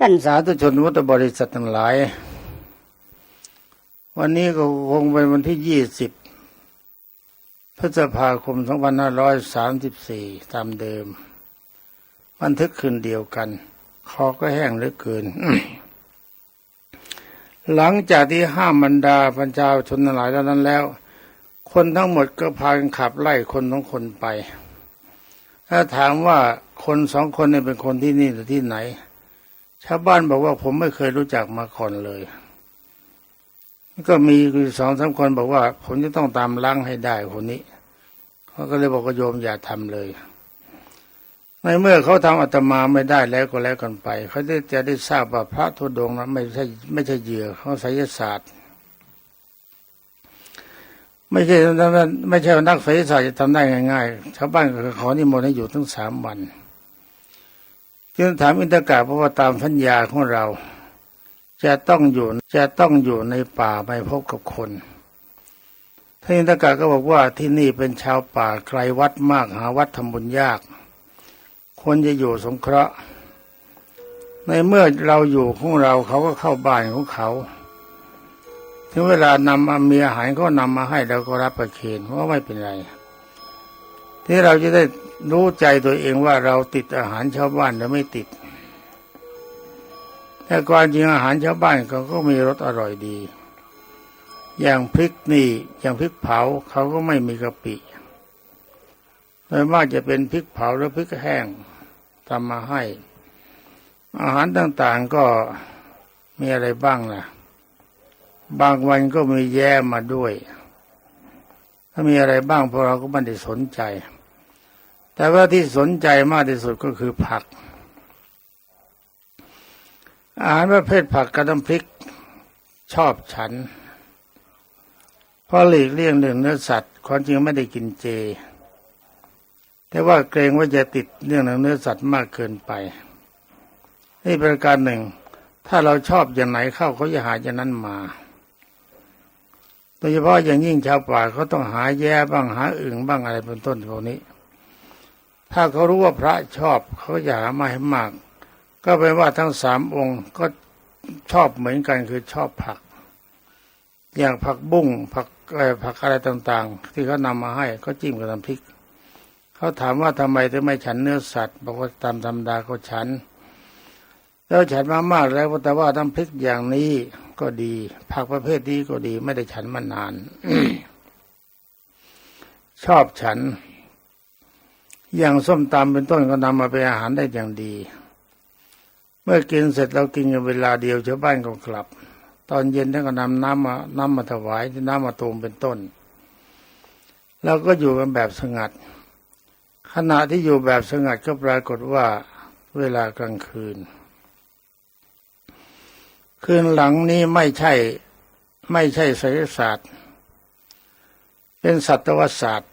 ท่านสาธุชนวุฒิบริษัททั้งหลาย วันนี้ก็คงเป็นวันที่ยี่สิบพฤษภาคมสองพันห้าร้อยสามสิบสี่ตามเดิม บันทึกคืนเดียวกัน คอก็แห้งเหลือเกิน หลังจากที่ห้ามบรรดาปัญชาชนทั้งหลายแล้วนั้นแล้ว คนทั้งหมดก็พากันขับไล่คนทั้งคนไป ถ้าถามว่าคนสองคนนี้เป็นคนที่นี่หรือที่ไหน ชาวบ้านบอกว่าผมไม่เคยรู้จักมาก่อนเลยก็มีสองสามคนบอกว่า ผมจะต้องตามล้างให้ได้คนนี้เขาก็เลยบอกว่าโยมอย่าทำเลย ในเมื่อเขาทำอาตมาไม่ได้แล้วก็แล้วกันไป เขาจะจะได้ทราบว่าพระธุดงค์นั้นไม่ใช่ไม่ใช่เหยื่อของไสยศาสตร์ ไม่ใช่ไม่ใช่นักไสยศาสตร์จะทำได้ง่ายๆชาวบ้านก็ขอนิมนต์ให้อยู่ทั้งสามวัน จึงถามอินทกาเพราะว่าตามสัญญาของเรา จะต้องอยู่จะต้องอยู่ในป่าไม่พบกับคนท่านอินทกาก็บอกว่าที่นี่เป็นชาวป่าไกลวัดมากหาวัดทำบุญยากควรจะอยู่สงเคราะห์ ในเมื่อเราอยู่ของเราเขาก็เข้าบ้านของเขาถึงเวลานำมามีอาหารก็นำมาให้เราก็รับประเคนเพราะไม่เป็นไร ที่เราจะได้ รู้ใจตัวเองว่าเราติดอาหารชาวบ้านหรือไม่ติด แต่ความจริงอาหารชาวบ้านเขาก็มีรสอร่อยดี อย่างพริกนี่อย่างพริกเผาเขาก็ไม่มีกะปิโดยมากจะเป็นพริกเผาหรือพริกแห้งทำมาให้ อาหารต่างๆก็มีอะไรบ้างล่ะ บางวันก็มีแย่มาด้วย ถ้ามีอะไรบ้างพวกเราก็ไม่ได้สนใจ แต่ว่าที่สนใจมากที่สุดก็คือผัก อาหารประเภทผักกระน้ำพริกชอบฉันเพราะหลีกเลี่ยงเรื่องเนื้อสัตว์ความจริงไม่ได้กินเจ แต่ว่าเกรงว่าจะติดเรื่องเนื้อสัตว์มากเกินไปนี่ประการหนึ่ง ถ้าเราชอบอย่างไหนเข้าเขาจะหาอย่างนั้นมาโดยเฉพาะอย่างยิ่งชาวป่าเขาต้องหาแย่บ้างหาอึ่งบ้างอะไรเป็นต้นพวกนี้ ถ้าเขารู้ว่าพระชอบเขาจะหามาให้มาก ก็เป็นว่าทั้งสามองค์ก็ชอบเหมือนกันคือชอบผัก อย่างผักบุ้งผักอะไรผักอะไรต่างๆ ที่เขานำมาให้ก็จิ้มกับน้ำพริก เขาถามว่าทำไมถึงไม่ฉันเนื้อสัตว์บอกว่าตามธรรมดาก็ฉัน แล้วฉันมามากแล้วแต่ว่าน้ำพริกอย่างนี้ก็ดี ผักประเภทนี้ก็ดี ไม่ได้ฉันมานานชอบฉัน อย่างส้มตำเป็นต้นก็นำมาเป็นอาหารได้อย่างดี เมื่อกินเสร็จเรากินกันเวลาเดียวชาวบ้านก็กลับ ตอนเย็นท่านก็นำน้ำมาน้ำมาถวายน้ำมาตูมเป็นต้นแล้วก็อยู่กันแบบสงัด ขณะที่อยู่แบบสงัดก็ปรากฏว่าเวลากลางคืน คืนหลังนี้ไม่ใช่ไม่ใช่ไสยศาสตร์ เป็นสัตวศาสตร์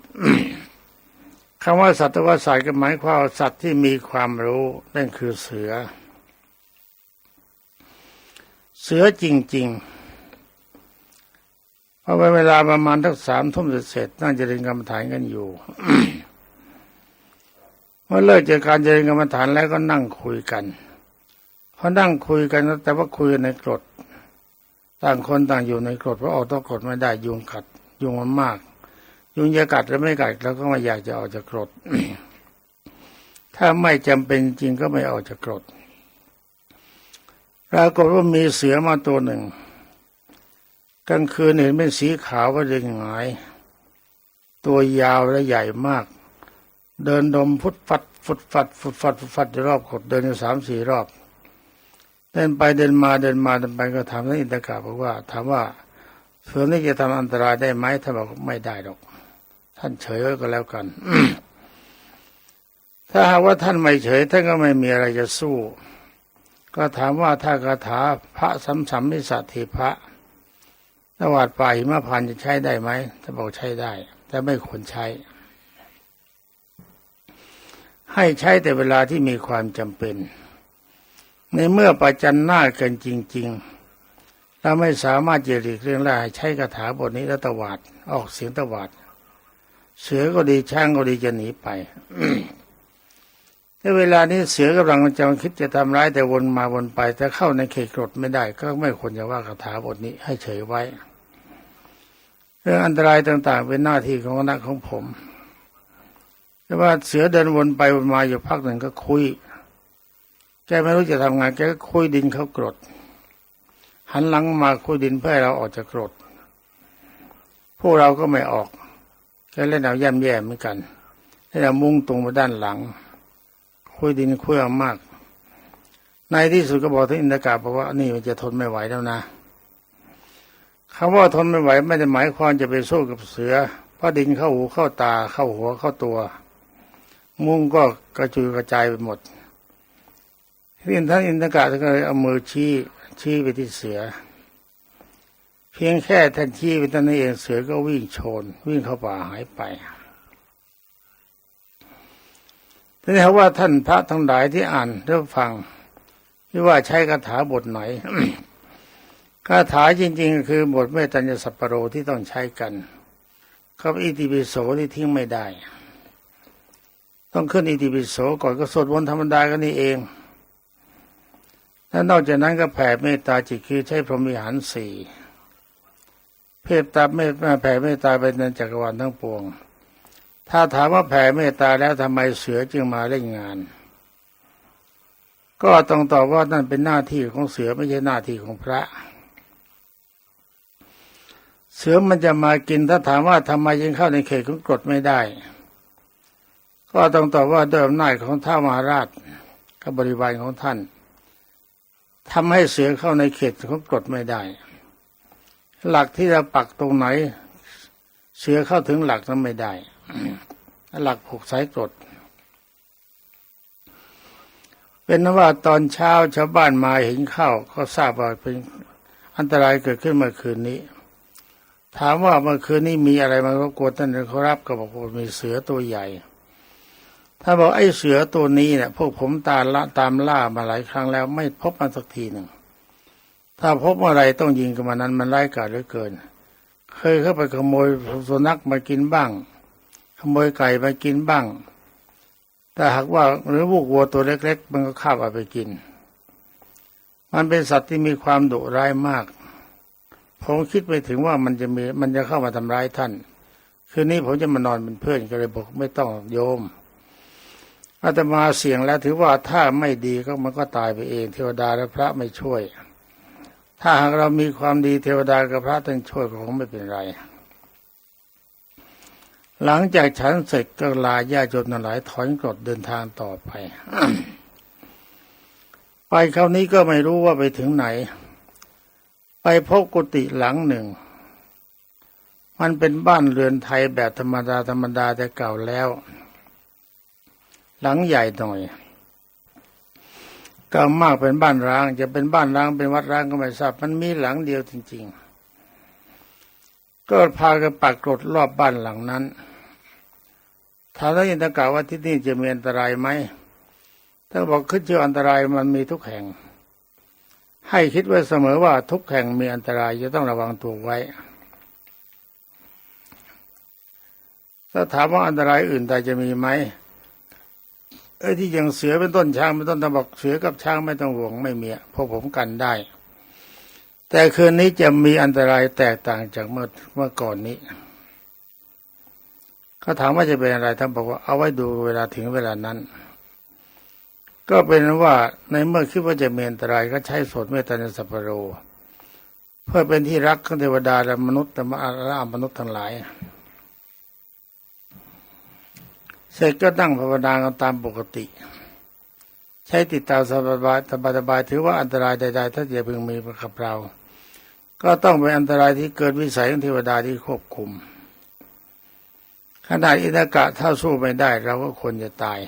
คำว่าสัตวศาสตร์ก็หมายความว่าสัตว์ที่มีความรู้นั่นคือเสือ เสือจริงๆเพราะเวลาประมาณทักสามทุ่มเสร็จนั่งเจริญกรรมฐานกันอยู่เมื่อเลิกจากการเจริญกรรมฐานแล้วก็นั่งคุยกันพอนั่งคุยกันแต่ว่าคุยในกรดต่างคนต่างอยู่ในกรดเพราะออกต้องกรดไม่ได้ยุงกัดยุงมันมาก ยุงจะกัดหรือไม่กัดเราก็ไม่อยากจะออกจากกรด ถ้าไม่จำเป็นจริงก็ไม่ออกจากกรดปรากฏว่ามีเสือมาตัวหนึ่งกลางคืนเห็นเป็นสีขาวก็จะหงาย ตัวยาวและใหญ่มาก เดินดมฟุดฟัดฟุดฟัดฟุดฟัดฟุดฟัดรอบกดเดินอยู่สามสี่รอบ เดินไปเดินมาเดินมาเดินไปก็ถามท่านอินทกาบอกว่า ถามว่าเสือนี่จะทำอันตรายได้ไหมท่านบอกไม่ได้หรอก ท่านเฉยไว้ก็แล้วกัน ถ้าหากว่าท่านไม่เฉยท่านก็ไม่มีอะไรจะสู้ ก็ถามว่าถ้าคาถาพระสัมสัมมิสัตถิพระนวาดป่าหิมพานจะใช้ได้ไหมท่านบอกใช้ได้ แต่ไม่ควรใช้ ให้ใช้แต่เวลาที่มีความจำเป็น ในเมื่อประจันหน้ากันจริง ๆเราไม่สามารถจะหลีกเลี่ยงได้ใช้คาถาบทนี้แล้วตวาดออกเสียงตวาด เสือก็ดีช้างก็ดีจะหนีไปในเวลานี้เสือกำลังจะคิดจะทำร้ายแต่วนมาวนไปแต่เข้าในเขตกรดไม่ได้ ก็ไม่ควรจะว่าคาถาบทนี้ให้เฉยไว้ เรื่องอันตรายต่างๆ เป็นหน้าที่ของคณะของผมแต่ว่าเสือเดินวนไปวนมาอยู่พักหนึ่งก็คุยแกไม่รู้จะทำไงแกก็คุยดินเข้ากรดหันหลังมาคุยดินเพื่อเราออกจากกรดพวกเราก็ไม่ออก แกเล่นเอาย่ำแย่เหมือนกันให้เรามุ่งตรงไปด้านหลัง คุยดินคุยอามาก ในที่สุดก็บอกถึงอินทกาบอกว่านี่มันจะทนไม่ไหวแล้วนะคำว่าทนไม่ไหวไม่ได้หมายความจะไปสู้กับเสือเพราะดินเข้าหูเข้าตาเข้าหัวเข้าตัว มุ้งก็กระจุยกระจายไปหมดที่านอินทกาท่านก็เลยเอามือชี้ชี้ไปที่เสือ เพียงแค่ท่านชี้ไปท่านนั้นเองเสือก็วิ่งชน วิ่งเข้าป่าหายไปทีนี้ว่าท่านพระทั้งหลายที่อ่านหรือฟังที่ว่าใช้คาถาบทไหนคาถาจริง ๆ คือบทเมตตัญญสัพพโรที่ต้องใช้กันกับอิติปิโสที่ทิ้งไม่ได้ ต้องขึ้นอิติปิโสก่อนก็สวดมนธรรมดากันนี่เองแล้วนอกจากนั้นก็แผ่เมตตาจิตคือใช้พรหมิหารสี่ เพศตาเมตตาแผ่เมตตาไปในจักรวาลทั้งปวง ถ้าถามว่าแผ่เมตตาแล้วทำไมเสือจึงมาเล่นงาน ก็ต้องตอบว่านั่นเป็นหน้าที่ของเสือไม่ใช่หน้าที่ของพระ เสือมันจะมากินถ้าถามว่าทำไมยังเข้าในเขตของกฎไม่ได้ ก็ต้องตอบว่าด้วยอำนาจของท้าวมหาราชกับบริวารของท่านทำให้เสือเข้าในเขตของกฎไม่ได้ หลักที่จะปักตรงไหน เสือเข้าถึงหลักนั้นไม่ได้ หลักผูกสายกฎเป็นนว่าตอนเช้าชาวบ้านมาเห็นเข้าก็ทราบว่าเป็นอันตรายเกิดขึ้นเมื่อคืนนี้ ถามว่าเมื่อคืนนี้มีอะไรมารบกวนท่านเขารับก็บอกว่ามีเสือตัวใหญ่ถ้าบอกไอ้เสือตัวนี้เนี่ยพวกผมตามละตามล่ามาหลายครั้งแล้วไม่พบมันสักทีหนึ่ง ถ้าพบเมื่อไรต้องยิงกับมันนั้นมันไร้กาจเหลือเกิน เคยเข้าไปขโมยสุนัขมากินบ้าง ขโมยไก่มากินบ้าง แต่หากว่าหรือพวกวัวตัวเล็ก ๆ มันก็ข้าบเอาไปกิน มันเป็นสัตว์ที่มีความดุร้ายมาก ผมคิดไปถึงว่ามันจะมีมันจะเข้ามาทำร้ายท่าน คืนนี้ผมจะมานอนเป็นเพื่อนก็เลยบอกไม่ต้องโยมอาตมาเสี่ยงแล้วถือว่าถ้าไม่ดีก็มันก็ตายไปเอง เทวดาและพระไม่ช่วย ถ้าหากเรามีความดีเทวดากับพระท่านช่วยก็คงไม่เป็นไร หลังจากฉันเสร็จก็ลาญาติโยมทั้งหลายถอนกรดเดินทางต่อไป ไปคราวนี้ก็ไม่รู้ว่าไปถึงไหน ไปพบกุฏิหลังหนึ่ง มันเป็นบ้านเรือนไทยแบบธรรมดาธรรมดาแต่เก่าแล้ว หลังใหญ่หน่อย ก็มากเป็นบ้านร้าง จะเป็นบ้านร้างเป็นวัดร้างก็ไม่ทราบมันมีหลังเดียวจริง ๆ ก็พากันปักกรดรอบบ้านหลังนั้นถามแล้วยินตะกาว่าที่นี่จะมีอันตรายไหมถ้าบอกขึ้นชื่ออันตรายมันมีทุกแห่ง ให้คิดไว้เสมอว่าทุกแห่งมีอันตรายจะต้องระวังตัวไว้ถ้าถามว่าอันตรายอื่นใดจะมีไหม เอ้ที่อย่างเสือเป็นต้นช้างเป็นต้นตะบอกเสือกับช้างไม่ต้องห่วงไม่มีเพราะผมกันได้ แต่คืนนี้จะมีอันตรายแตกต่างจากเมื่อเมื่อก่อนนี้เขาถามว่าจะเป็นอะไรท่านบอกว่าเอาไว้ดูเวลาถึงเวลานั้น ก็เป็นว่าในเมื่อคิดว่าจะมีอันตรายก็ใช้สดเมตตาในสัพพโร เพื่อเป็นที่รักของเทวดาและมนุษย์และมนุษย์ทั้งหลาย เสร็จก็ตั้งภาวนากันตามปกติ ใช้ติดตามสบายสบายสบายถือว่าอันตรายใดๆถ้าจะพึงมีกับเรา ก็ต้องเป็นอันตรายที่เกิดวิสัยของเทวดาที่ควบคุม ขนาดอินทกะถ้าสู้ไม่ได้ เราก็ควรจะตาย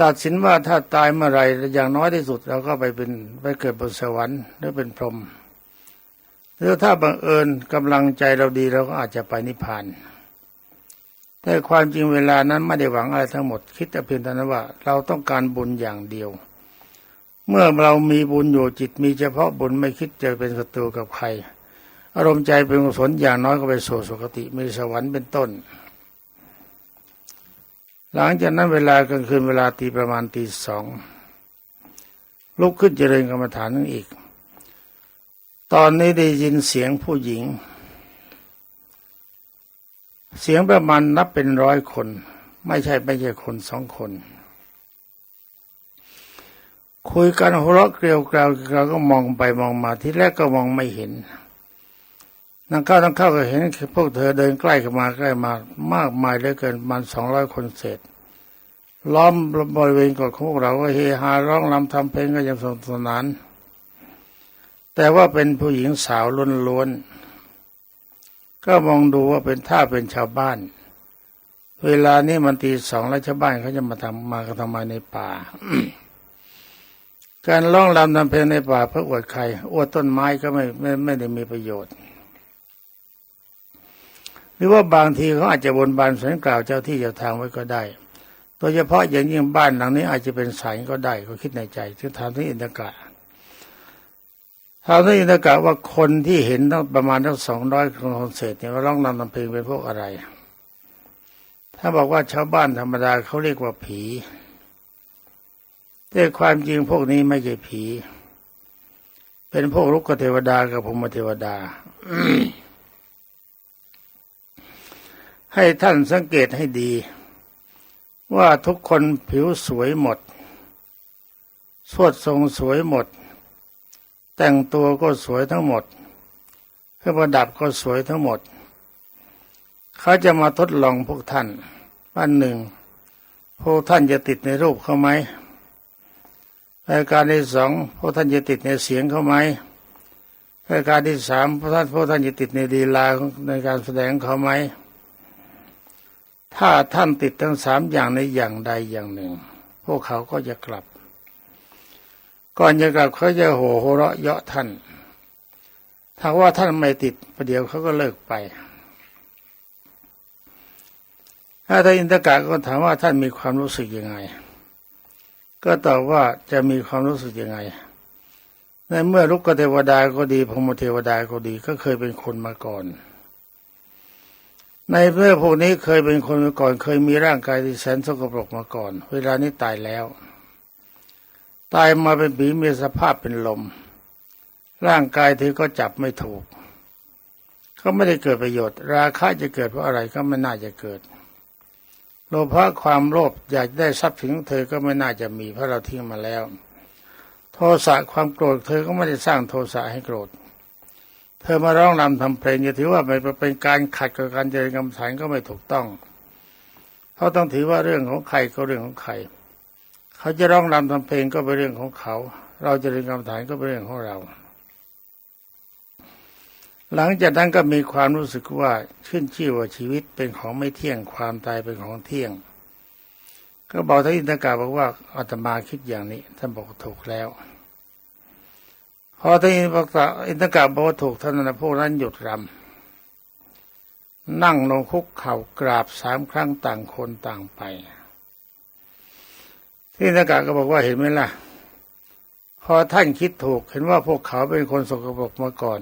ตัดสินว่าถ้าตายเมื่อไรอย่างน้อยที่สุดเราก็ไปเป็นไปเกิดบนสวรรค์หรือเป็นพรหมหรือถ้าบังเอิญกำลังใจเราดีเราก็อาจจะไปนิพพาน แต่ความจริงเวลานั้นไม่ได้หวังอะไรทั้งหมด คิดแต่เพียงเท่ว่า เราต้องการบุญอย่างเดียว เมื่อเรามีบุญอยู่จิตมีเฉพาะบุญไม่คิดจะเป็นศัตรูกับใคร อารมณ์ใจเป็นกุศลอย่างน้อยก็ไปสู่สุคติมีสวรรค์เป็นต้น หลังจากนั้นเวลากลางคืนเวลาตีประมาณตีสองลุกขึ้นเจริญกรรมฐานนั่นอีก ตอนนี้ได้ยินเสียงผู้หญิง เสียงประมาณนับเป็นร้อยคน ไม่ใช่ไม่ใช่คนสองคน คุยกันหัวเราะเกลียวกราวเราก็มองไปมองมาที่แรกก็มองไม่เห็นนั่งเข้านั่งเข้าก็เห็นพวกเธอเดินใกล้เข้ามาใกล้มามากมายเหลือเกินประมันสองร้อยคนเศษล้อมบริเวณกดของพวกเราก็เฮฮาร้องรำทำเพลงก็ยังสนุกสนาน แต่ว่าเป็นผู้หญิงสาวล้วนๆ ก็มองดูว่าเป็นท่าเป็นชาวบ้าน เวลานี้มันตีสองแล้วชาวบ้านเขาจะมาทำมากันทำไมในป่า การร้องรำทำเพลงในป่าเพื่ออวดใครอวดต้นไม้ก็ไม่ไม่ไม่ได้มีประโยชน์ หรือว่าบางทีเขาอาจจะบนบานสันกล่าวเจ้าที่เจ้าทางไว้ก็ได้โดยเฉพาะอย่างยิ่งบ้านหลังนี้อาจจะเป็นสายก็ได้ก็คิดในใจที่ถามที่อินทกะ ถามที่อินกะว่าคนที่เห็นตั้งประมาณทั้งสองร้อยคนเศษเนี่ยว่าร้องรำทำเพลงเป็นพวกอะไร ถ้าบอกว่าชาวบ้านธรรมดาเขาเรียกว่าผี แต่ความจริงพวกนี้ไม่ใช่ผี เป็นพวกลุกเทวดากับพรหมเทวดา ให้ท่านสังเกตให้ดี ว่าทุกคนผิวสวยหมดสวดทรงสวยหมด แต่งตัวก็สวยทั้งหมดเครื่องประดับก็สวยทั้งหมด เขาจะมาทดลองพวกท่านวันหนึ่ง พวกท่านจะติดในรูปเขาไหมรายการที่สองพวกท่านจะติดในเสียงเขาไหมรายการที่สามพวกท่านพวกท่านจะติดในดีลาในการแสดงเขาไหมถ้าท่านติดทั้งสามอย่างในอย่างใดอย่างหนึ่ง พวกเขาก็จะกลับ ก่อนจะกลับเขาจะโห่โหเราะเยาะท่านถ้าว่าท่านไม่ติดประเดี๋ยวเขาก็เลิกไปถ้าท่านอินทกะก็ถามว่าท่านมีความรู้สึกยังไง ก็ตอบว่าจะมีความรู้สึกยังไง ในเมื่อลุกเทวดาก็ดีพรมเทวดาก็ดีก็เคยเป็นคนมาก่อน ในเมื่อพวกนี้เคยเป็นคนมาก่อน เคยมีร่างกายที่แสนสกปรกมาก่อน เวลานี้ตายแล้ว ตายมาเป็นผีมีสภาพเป็นลม ร่างกายเธอก็จับไม่ถูก ก็ไม่ได้เกิดประโยชน์ ราคะจะเกิดเพราะอะไรก็ไม่น่าจะเกิด โลภะความโลภอยากได้ทรัพย์สินของเธอก็ไม่น่าจะมีเพราะเราทิ้งมาแล้ว โทสะความโกรธเธอก็ไม่ได้สร้างโทสะให้โกรธ เธอมาร้องรำทำเพลงจะถือว่าเป็นการขัดกับการเจริญกรรมฐานก็ไม่ถูกต้อง เพราะต้องถือว่าเรื่องของใครก็เรื่องของใคร เขาจะร้องรำทำเพลงก็เป็นเรื่องของเขา เราจะเรียนกรรมฐานก็เป็นเรื่องของเรา หลังจากนั้นก็มีความรู้สึกว่าขึ้นชื่อว่าชีวิตเป็นของไม่เที่ยงความตายเป็นของเที่ยง ก็บอกท่านอินทกาบอกว่าอาตมาคิดอย่างนี้ท่านบอกถูกแล้วพอท่านอินทกาบอกว่าถูกท่านนั้นพวกนั้นหยุดรำนั่งลงคุกเข่ากราบสามครั้งต่างคนต่างไป ที่นทกาก็บอกว่าเห็นไหมล่ะ พอท่านคิดถูกเห็นว่าพวกเขาเป็นคนสกปรกมาก่อน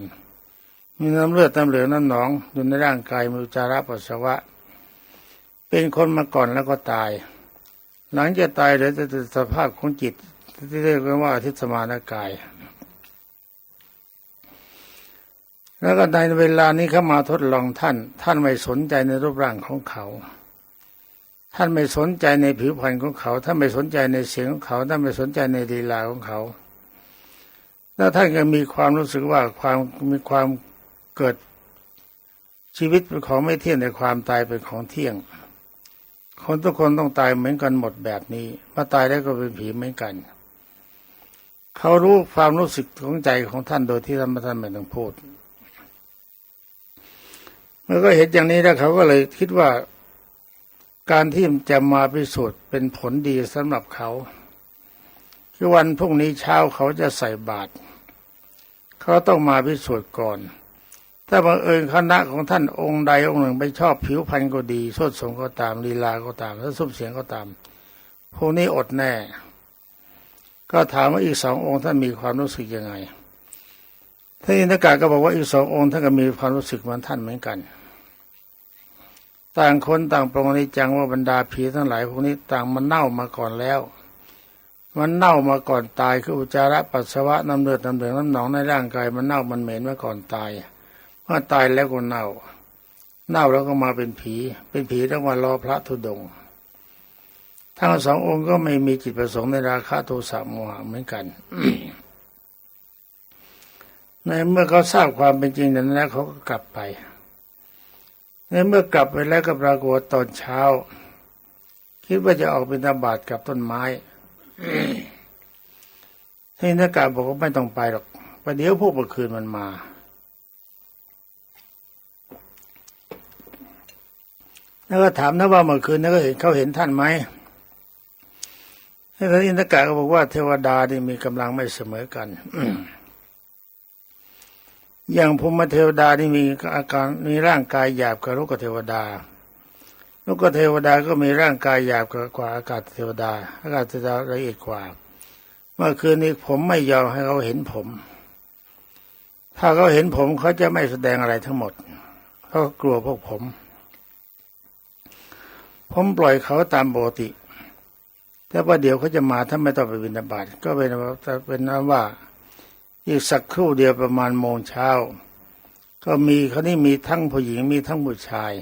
มีน้ำเลือดน้ำเหลืองน้ำหนองอยู่ในร่างกายมีอุจาระปัสสาวะ เป็นคนมาก่อนแล้วก็ตาย หลังจากตายเหลือแต่สภาพของจิตที่เรียกว่าอาทิตสมานกาย แล้วก็ในเวลานี้เข้ามาทดลองท่าน ท่านไม่สนใจในรูปร่างของเขา ท่านไม่สนใจในผิวพรรณของเขาท่านไม่สนใจในเสียงของเขาท่านไม่สนใจในลีลาของเขา แล้วท่านก็มีความรู้สึกว่าความมีความเกิดชีวิตเป็นของไม่เที่ยงแต่ความตายเป็นของเที่ยง คนทุกคนต้องตายเหมือนกันหมดแบบนี้มาตายแล้วก็เป็นผีเหมือนกัน เขารู้ความรู้สึกของใจของท่านโดยที่ท่านไม่ท่านไม่ต้องพูดเมื่อก็เห็นอย่างนี้แล้วเขาก็เลยคิดว่า การที่จะมาพิสูจน์เป็นผลดีสำหรับเขาคือวันพรุ่งนี้เช้าเขาจะใส่บาตรเขาต้องมาพิสูจน์ก่อน ถ้าบังเอิญคณะของท่านองค์ใดองค์หนึ่งไปชอบผิวพรรณก็ดีสดสงก็ตามลีลาก็ตามถ้าสุบเสียงก็ตามพวกนี้อดแน่ ก็ถามว่าอีกสององค์ท่านมีความรู้สึกยังไงท่านอินทกาก็บอกว่าอีกสององค์ท่านก็มีความรู้สึกเหมือนท่านเหมือนกัน ต่างคนต่างปรงอนิจังว่าบรรดาผีทั้งหลายพวกนี้ต่างมันเน่ามาก่อนแล้ว มันเน่ามาก่อนตายคืออุจจาระปัสสาวะน้ำเลือดน้ำเหลืองน้ำหนองในร่างกายมันเน่ามันเหม็นมาก่อนตายเมื่อตายแล้วก็เน่า เน่าแล้วก็มาเป็นผี เป็นผีต้องมารอพระธุดงค์ทั้งสององค์ก็ไม่มีจิตประสงค์ในราคะโทสะโมหะเหมือนกันในเมื่อเขาทราบความเป็นจริงนั้นแล้วเขาก็กลับไป ในเมื่อกลับไปแล้วก็ปรากฏตอนเช้า คิดว่าจะออกเป็นตาบาดกับต้นไม้ที่นักการบอกว่าไม่ต้องไปหรอกประเดี๋ยวพวกเมื่อคืนมันมาแล้วก็ถามนะว่าเมื่อคืนนั้นก็เห็นเขาเห็นท่านไหมท่านอินทกะก็บอกว่าเทวดานี่มีกำลังไม่เสมอกัน อย่างภูมิเทวดานี่มีอาการมีร่างกายหยาบกว่าลูกเทวดาลูกเทวดาก็มีร่างกายหยาบกว่าอากาศเทวดา อากาศเทวดาละเอียดกว่า เมื่อคืนนี้ผมไม่ยอมให้เขาเห็นผม ถ้าเขาเห็นผมเขาจะไม่แสดงอะไรทั้งหมดเขากลัวพวกผม ผมปล่อยเขาตามปกติแต่ว่าเดี๋ยวเขาจะมาถ้าไม่ต้องไปบินาบาตก็เป็นว่เป็นว่า อีกสักครู่เดียวประมาณโมงเช้า ก็มีเขานี่มีทั้งผู้หญิงมีทั้งผู้ชาย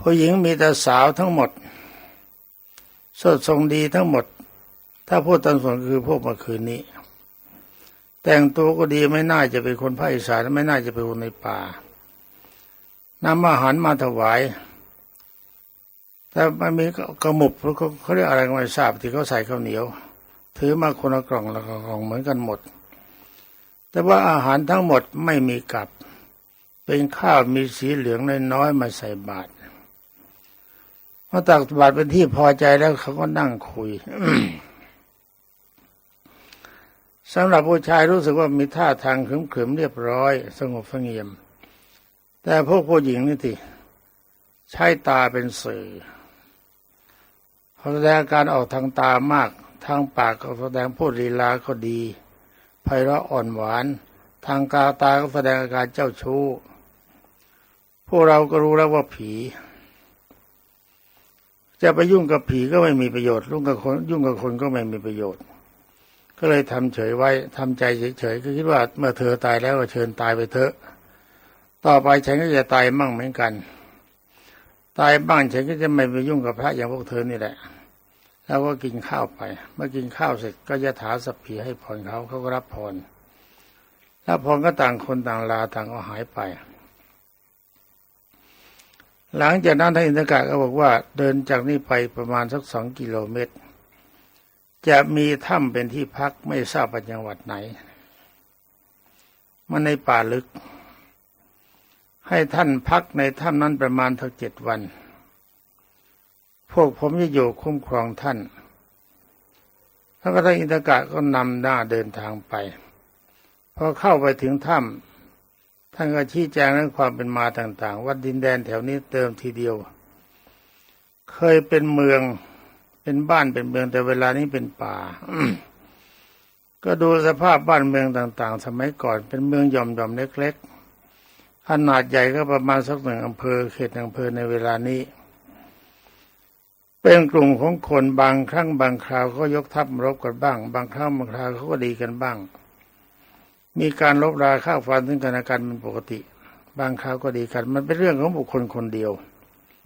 ผู้หญิงมีแต่สาวทั้งหมดสดทรงดีทั้งหมด ถ้าพูดตามส่วนคือพวกเมื่อคืนนี้ แต่งตัวก็ดีไม่น่าจะเป็นคนภาคอีสานไม่น่าจะเป็นคนในป่านำอาหารมาถวาย แต่มันมีกระหมุบแล้วเขาเรียกอะไรก็ไม่ทราบที่เขาใส่ข้าวเหนียว ถือมาคนละกล่องละกล่องเหมือนกันหมด แต่ว่าอาหารทั้งหมดไม่มีกับ เป็นข้าวมีสีเหลืองน้อยๆมาใส่บาตรพอตักบาตรเป็นที่พอใจแล้วเขาก็นั่งคุยสำหรับผู้ชายรู้สึกว่ามีท่าทางขรึมเรียบร้อย สงบเงียม แต่พวกผู้หญิงนี่ทีใช้ตาเป็นสื่อเขาแสดงการออกทางตามาก ทางปากก็แสดงพูดลีลาก็ดีไพเราะอ่อนหวาน ทางกาตาก็แสดงอาการเจ้าชู้ พวกเราก็รู้แล้วว่าผี จะไปยุ่งกับผีก็ไม่มีประโยชน์ยุ่งกับคนยุ่งกับคนก็ไม่มีประโยชน์ ก็เลยทำเฉยไว้ทำใจเฉยๆก็คิดว่าเมื่อเธอตายแล้วก็เชิญตายไปเถอะ ต่อไปฉันก็จะตายมั่งเหมือนกัน ตายบ้างฉันก็จะไม่ไปยุ่งกับพระอย่างพวกเธอนี่แหละ แล้วก็กินข้าวไป เมื่อกินข้าวเสร็จก็จะถาสพีให้พรเขาเขาก็รับพรรับพรก็ต่างคนต่างลาต่างก็หายไป หลังจากนั้นท่านอินทกะก็บอกว่าเดินจากนี้ไปประมาณสักสองกิโลเมตร จะมีถ้ำเป็นที่พักไม่ทราบว่าจังหวัดไหน มันในป่าลึก ให้ท่านพักในถ้ำนั้นประมาณทั้งเจ็ดวัน พวกผมจะอยู่คุ้มครองท่านแล้วก็ท่านอินทกะก็นำหน้าเดินทางไป พอเข้าไปถึงถ้ำท่านก็ชี้แจงเรื่องความเป็นมาต่าง ๆ ว่าดินแดนแถวนี้เติมทีเดียว เคยเป็นเมืองเป็นบ้านเป็นเมืองแต่เวลานี้เป็นป่าก็ดูสภาพบ้านเมืองต่าง ๆ สมัยก่อนเป็นเมืองย่อมๆเล็ก ๆ ขนาดใหญ่ก็ประมาณสักหนึ่งอำเภอเขตอำเภอในเวลานี้ เป็นกลุ่มของคนบางครั้งบางคราวก็ยกทัพรบกันบ้าง บางครั้งบางคราวเขาก็ดีกันบ้าง มีการลบราข้าวฟันซึ่งกันและกันเป็นปกติ บางคราวก็ดีกัน มันเป็นเรื่องของบุคคลคนเดียว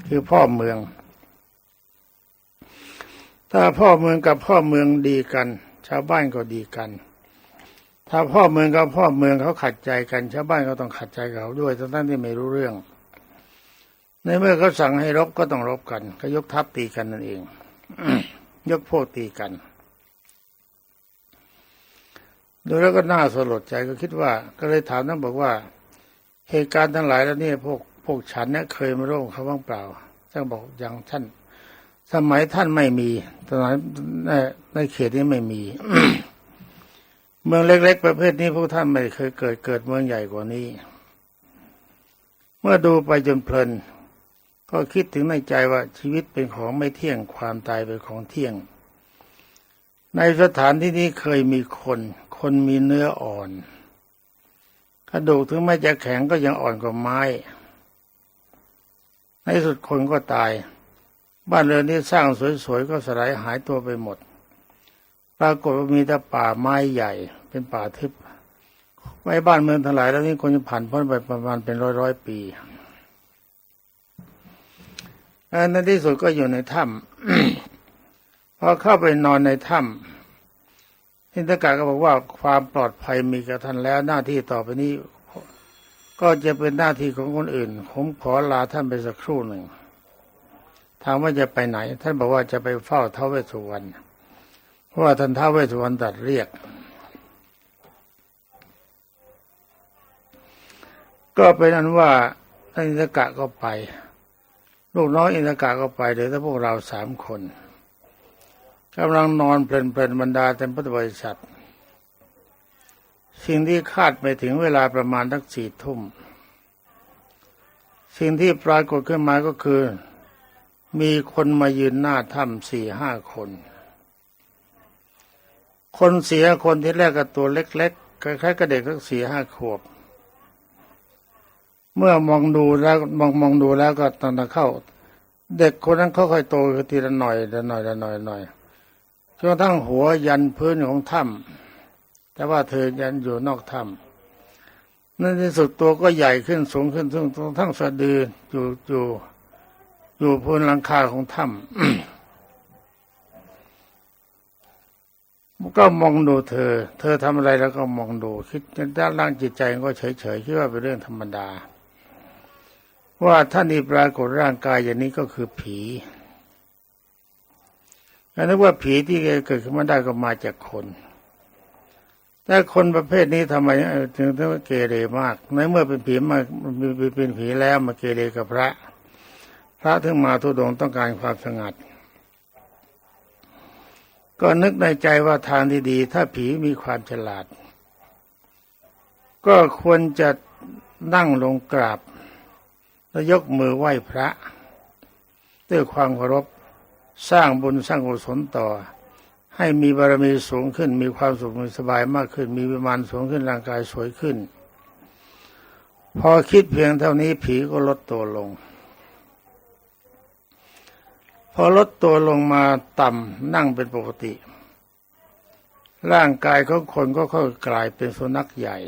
คือพ่อเมือง ถ้าพ่อเมืองกับพ่อเมืองดีกัน ชาวบ้านก็ดีกัน ถ้าพ่อเมืองกับพ่อเมืองเขาขัดใจกัน ชาวบ้านก็ต้องขัดใจเขาด้วยทั้งที่ไม่รู้เรื่อง ในเมื่อเขาสั่งให้รบก็ต้องรบกันก็ยกทัพตีกันนั่นเอง ยกพวกตีกันดูแล้วก็น่าสลดใจก็คิดว่า ก็เลยถามท่านบอกว่า เหตุการณ์ทั้งหลายแล้วนี่พวกพวกฉันเนี่ยเคยมาร่วมเขาบ้างเปล่าท่านบอกอย่างท่าน สมัยท่านไม่มีตอนนั้นในในเขตนี้ไม่มี เมืองเล็ก ๆ ประเภทนี้พวกท่านไม่เคยเกิดเกิดเมืองใหญ่กว่านี้ เมื่อดูไปจนเพลิน ก็คิดถึงในใจว่าชีวิตเป็นของไม่เที่ยงความตายเป็นของเที่ยง ในสถานที่นี้เคยมีคน คนมีเนื้ออ่อนกระดูกถึงแม้จะแข็งก็ยังอ่อนกว่าไม้ ในสุดคนก็ตาย บ้านเรือนที่สร้างสวยๆก็สลายหายตัวไปหมด ปรากฏว่ามีแต่ป่าไม้ใหญ่ เป็นป่าทึบไว้บ้านเมืองทั้งหลายแล้วนี่คนจะผ่านพ้นไปประมาณเป็นร้อยร้อยๆปี ในที่สุดก็อยู่ในถ้ำพอเข้าไปนอนในถ้ำทินตกาก็บอกว่าความปลอดภัยมีกับท่านแล้วหน้าที่ต่อไปนี้ ก็จะเป็นหน้าที่ของคนอื่น ผมขอลาท่านไปสักครู่หนึ่งถามว่าจะไปไหน ท่านบอกว่าจะไปเฝ้าท้าวเวสสุวรรณเพราะว่าท่านท้าวเวสสุวรรณตัดเรียก ก็เป็นอันว่าท่านอินทกะก็ไป ลูกน้องอินทกะก็ไปเลือแต่พวกเราสามคนกำลังนอนเพลินๆบรรดาเต็มพุทธบริษัท สิ่งที่คาดไปถึงเวลาประมาณทักสี่ทุ่ม สิ่งที่ปรากฏขึ้นมาก็คือ มีคนมายืนหน้าถ้ำสี่ห้าคน คนเสียคนที่แรกก็ตัวเล็กๆคล้ายๆกับเด็กสักสี่ห้าขวบ เมื่อมองดูแล้วมองมองดูแล้วก็ตอนเข้า เด็กคนนั้นค่อยๆโตทีละหน่อยละหน่อยละหน่อยหน่อยจนกระทั่งหัวยันพื้นของถ้ำแต่ว่าเธอยันอยู่นอกถ้ำในที่สุดตัวก็ใหญ่ขึ้นสูงขึ้นจนทั้งสะดืออยู่อยู่อยู่พื้นหลังคาของถ้ำก็มองดูเธอ เธอทำอะไรแล้วก็มองดู คิดด้านล่างจิตใจก็เฉยๆคิดว่าเป็นเรื่องธรรมดา ว่าท่านนี้ปรากฏร่างกายอย่างนี้ก็คือผีอันนั้นว่าผีที่เกิดขึ้นมาได้ก็มาจากคน แต่คนประเภทนี้ทำไมถึงต้องเกเรมาก ในเมื่อเป็นผีมาเป็นผีแล้วมาเกเรกับพระ พระถึงมาทุดงต้องการความสงัด ก็นึกในใจว่าทางที่ดี ถ้าผีมีความฉลาด ก็ควรจะนั่งลงกราบ แล้วยกมือไหว้พระ ด้วยความเคารพสร้างบุญสร้างกุศลต่อ ให้มีบารมีสูงขึ้น มีความสุขมีสบายมากขึ้น มีวิมานสูงขึ้นร่างกายสวยขึ้น พอคิดเพียงเท่านี้ผีก็ลดตัวลง พอลดตัวลงมาต่ำนั่งเป็นปกติ ร่างกายของคนก็ค่อยกลายเป็นสุนัขใหญ่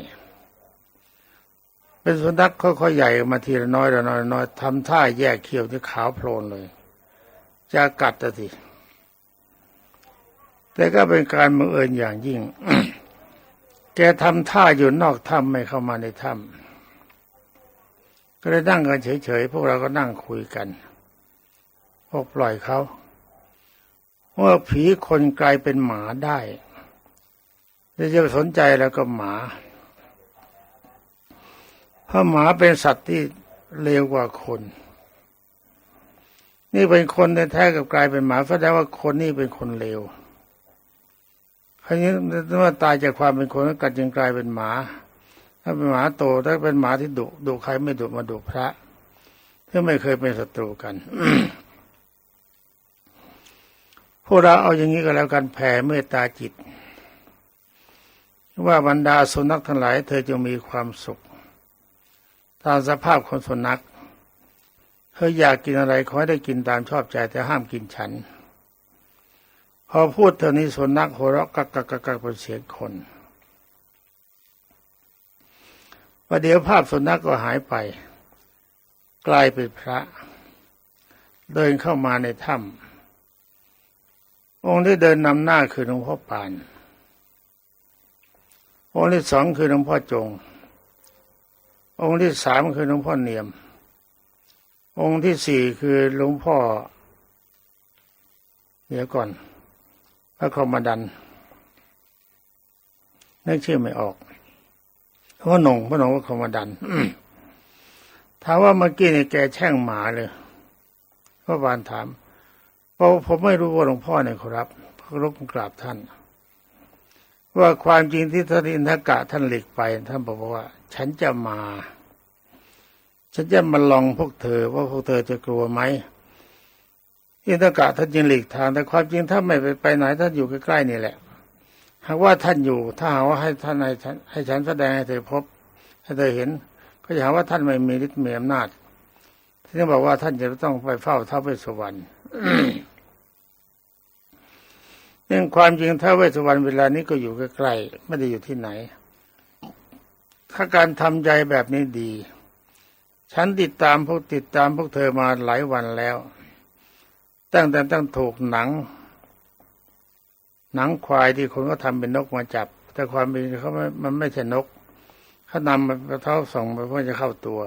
เป็นสุนัขค่อยๆใหญ่มาทีละน้อยละน้อยน้อยทำท่าแยกเขี้ยวที่ขาวโพลนเลยจะกัดอะทีแต่ก็เป็นการบังเอิญอย่างยิ่ง แกทำท่าอยู่นอกถ้ำไม่เข้ามาในถ้ำก็เลยนั่งกันเฉยๆพวกเราก็นั่งคุยกันพวกปล่อยเขาเมื่อผีคนกลายเป็นหมาได้จะสนใจแล้วก็หมา พราะหมาเป็นสัตว์ที่เลวกว่าคน นี่เป็นคนแท้ๆกับกลายเป็นหมาแสดงว่าคนนี่เป็นคนเลวคราวนี้เมื่อตายจากความเป็นคนก็จึงกลายเป็นหมา ถ้าเป็นหมาโตถ้าเป็นหมาที่ดุดุใครไม่ดุมาดุพระที่ไม่เคยเป็นศัตรูกันพวกเราเอาอย่างนี้ก็แล้วกันแผ่เมตตาจิต ว่าบรรดาสุนัขทั้งหลาย เธอจงมีความสุข ตามสภาพคนสุนัขเธออยากกินอะไรขอให้ได้กินตามชอบใจแต่ห้ามกินฉัน พอพูดเท่านี้สุนัขหัวเราะกักกักกักกเป็นเสียงคนประเดี๋ยวภาพสุนัขก็หายไป กลายเป็นพระ เดินเข้ามาในถ้ำองค์ที่เดินนำหน้าคือหลวงพ่อปาน องค์ที่สองคือหลวงพ่อจง องค์ที่สามคือหลวงพ่อเนียม องค์ที่สี่คือหลวงพ่อ เดี๋ยวก่อน พระคมดันนึกชื่อไม่ออกพระหนงพระหนงพระคมดันถามว่าเมื่อกี้เนี่ยแกแช่งหมาเลยพระบานถามเพราะผมไม่รู้ว่าหลวงพ่อเนี่ยครับเคารพกราบท่าน ว่าความจริงที่ท่านอินทกะท่านหลีกไป ท่านบอกว่า ฉันจะมา ฉันจะมาลองพวกเธอว่าพวกเธอจะกลัวไหมอินทกะท่านจึงหลีกทางแต่ความจริงถ้าไม่ไปไปไหนท่านอยู่ใกล้ๆนี่แหละ หากว่าท่านอยู่ถ้าหากว่าให้ท่านให้ฉันให้ฉันแสดงให้เธอพบ ให้เธอเห็น ก็จะหาว่าท่านไม่มีฤทธิ์มีอำนาจท่านบอกว่าท่านจะต้องไปเฝ้าท้าวเวสสุวรรณเรื่องความจริงท้าวเวสสุวรรณเวลานี้ก็อยู่ใกล้ๆไม่ได้อยู่ที่ไหน ถ้าการทำใจแบบนี้ดี ฉันติดตามพวกติดตามพวกเธอมาหลายวันแล้ว ตั้งแต่ตั้งถูกหนัง หนังควายที่คนก็ทำเป็นนกมาจับ แต่ความเป็นจริงเขาไม่มันไม่ใช่นกเขานำมันกระเท้าส่งไปเพื่อจะเข้าตัว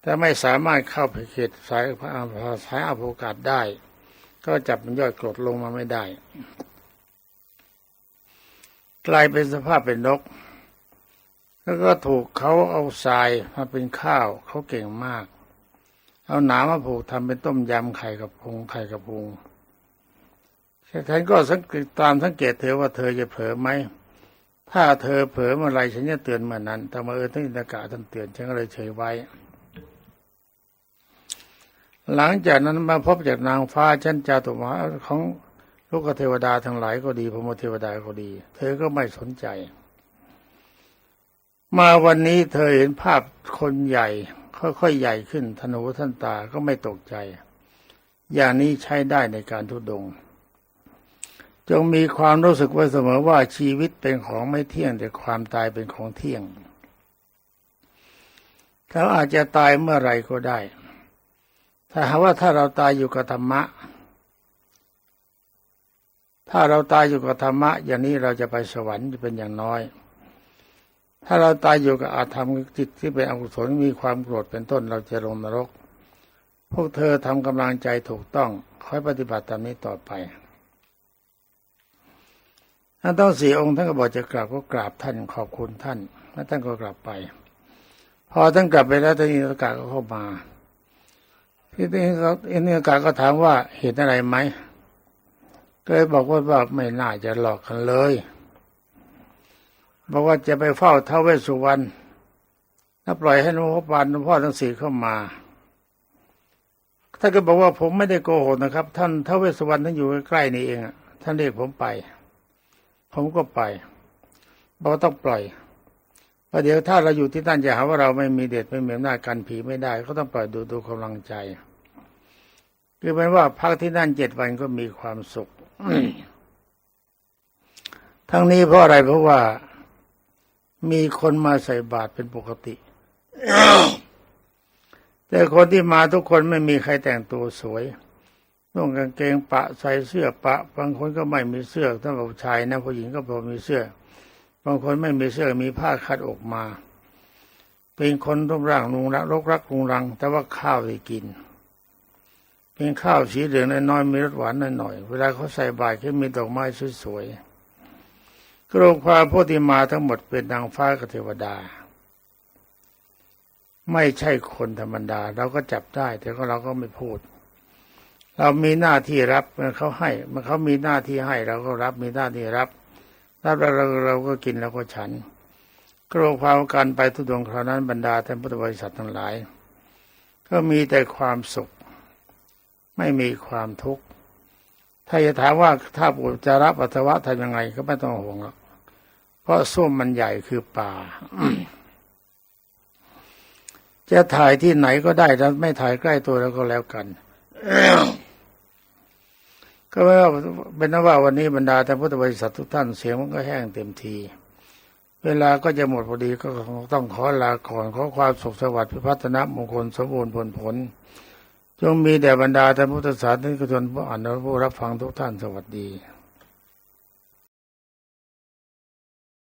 แต่ไม่สามารถเข้าไปเขตสายสายอโภกาศได้ ก็จับมันย่อยกรดลงมาไม่ได้ กลายเป็นสภาพเป็นนก แล้วก็ถูกเขาเอาทรายมาเป็นข้าวเขาเก่งมาก เอาหนามมาผูกทำเป็นต้มยำไข่กับพุงไข่กับพุงฉันก็สังเกตตามสังเกตเธอว่าเธอจะเผลอไหมถ้าเธอเผลอเมื่อไรฉันจะเตือนเมื่อนั้นแต่มาเออท่านอินทกะท่านเตือนฉันก็เลยเฉยไว้ หลังจากนั้นมาพบจากนางฟ้าชั้นจาตุมาของลูกเทวดาทั้งหลายก็ดีพรหมเทวดาก็ดี เธอก็ไม่สนใจ มาวันนี้เธอเห็นภาพคนใหญ่ ค่อยๆใหญ่ขึ้นธนูท่านตาก็ไม่ตกใจ อย่างนี้ใช้ได้ในการทุดง จงมีความรู้สึกไว้เสมอว่าชีวิตเป็นของไม่เที่ยงแต่ความตายเป็นของเที่ยงเขาอาจจะตายเมื่อไรก็ได้ ถ้าหากว่าถ้าเราตายอยู่กับธรรมะ ถ้าเราตายอยู่กับธรรมะ อย่างนี้เราจะไปสวรรค์จะเป็นอย่างน้อย ถ้าเราตายอยู่กับอาธรรมจิตที่เป็นอกุศลมีความโกรธเป็นต้นเราจะลงนรก พวกเธอทำกำลังใจถูกต้องคอยปฏิบัติตามนี้ต่อไปท่านต้องสี่องค์ท่านก็บอกจะกราบก็กราบท่านขอบคุณท่านแล้วท่านก็กลับไป พอท่านกลับไปแล้วท่านอินทกาก็เข้ามาพี่อินทกาก็ถามว่าเห็นอะไรไหมก็เลยบอกว่าว่าไม่น่าจะหลอกกันเลย บอกว่าจะไปเฝ้าท้าวเวสสุวรรณถ้าปล่อยให้หลวงพ่อปานหลวงพ่อทั้งสี่เข้ามาท่านก็บอกว่าผมไม่ได้โกหกนะครับ ท่านท้าวเวสสุวรรณท่านอยู่ใกล้ๆนี่เองอะท่านเรียกผมไป ผมก็ไปบอกต้องปล่อยเพราะเดี๋ยวถ้าเราอยู่ที่นั่นจะหาว่าเราไม่มีเด็ดไม่มีอำนาจกันผีไม่ได้ ก็ต้องปล่อยดูดูกำลังใจ คือเป็นว่าพักที่นั่นเจ็ดวันก็มีความสุข ทั้งนี้เพราะอะไรเพราะว่า มีคนมาใส่บาตรเป็นปกติ แต่คนที่มาทุกคนไม่มีใครแต่งตัวสวยนุ่งกางเกงปะใส่เสื้อปะ บางคนก็ไม่มีเสื้อถ้าผู้ชายนะผู้หญิงก็พอมีเสื้อ บางคนไม่มีเสื้อมีผ้าคัดอกมา เป็นคนรูปร่างนุงรักรกรักรุงรัง แต่ว่าข้าวได้กิน เป็นข้าวสีเหลืองน้อยๆมีรสหวานหน่อยๆเวลาเขาใส่บาตรเขามีดอกไม้สวยๆ กรกความพวกที่มาทั้งหมดเป็นนางฟ้ากับเทวดา ไม่ใช่คนธรรมดา เราก็จับได้ แต่ก็เราก็ไม่พูด เรามีหน้าที่รับเมื่อเขาให้เมื่อเขามีหน้าที่ให้ เราก็รับมีหน้าที่รับรับแล้วเราเราก็กินแล้วก็ฉันกรกความการไปทุดงคราวนั้นบรรดาท่านพุทธบริษัททั้งหลาย ก็มีแต่ความสุข ไม่มีความทุกข์ถ้าจะถามว่าถ้าปุจาระปัสสาวะทำยังไงก็ไม่ต้องห่วงหรอก เพราะส้วมมันใหญ่คือป่าจะถ่ายที่ไหนก็ได้แล้วไม่ถ่ายใกล้ตัวแล้วก็แล้วกันก็ไม่ว่าเป็นนว่าวันนี้บรรดาท่านพุทธบริษัททุกท่านเสียงมันก็แห้งเต็มที เวลาก็จะหมดพอดีก็ต้องขอลาก่อนขอความสุขสวัสดิ์พิพัฒนมงคลสมบูรณ์ผลผล จงมีแด่บรรดาท่านพุทธศาสนิกชนผู้อ่านและผู้รับฟังทุกท่านสวัสดี